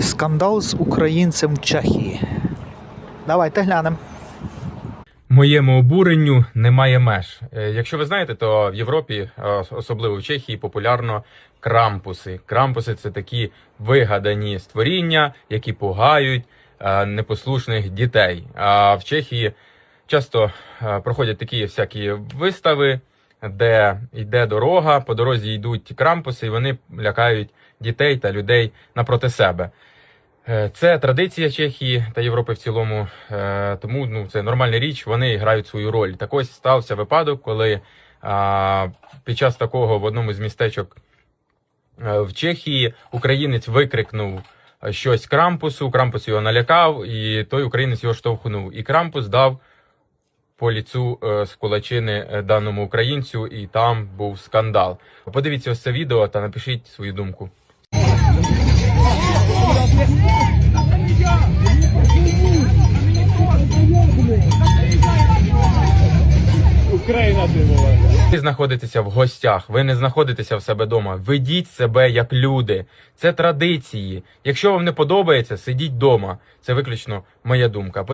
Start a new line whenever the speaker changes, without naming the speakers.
Скандал з українцем в Чехії. Давайте глянемо.
Моєму обуренню немає меж. Е, Якщо ви знаєте, то в Європі, е, особливо в Чехії, популярно крампуси. Крампуси це такі вигадані створіння, які пугають е, непослушних дітей. А в Чехії часто проходять такі всякі вистави, де йде дорога, по дорозі йдуть крампуси, і вони лякають дітей та людей напроти себе. Е, Це традиція Чехії та Європи в цілому, е, тому ну, це нормальна річ, вони грають свою роль. Так ось стався випадок, коли а, під час такого в одному з містечок е, в Чехії українець викрикнув щось крампусу, крампус його налякав, і той українець його штовхнув. І крампус дав по ліцу е, з кулачини е, даному українцю, і там був скандал. Подивіться ось це відео та напишіть свою думку.
Україна дивова.
Ви знаходитеся в гостях, ви не знаходитеся в себе вдома. Ведіть себе як люди. Це традиції. Якщо вам не подобається, сидіть вдома. Це виключно моя думка.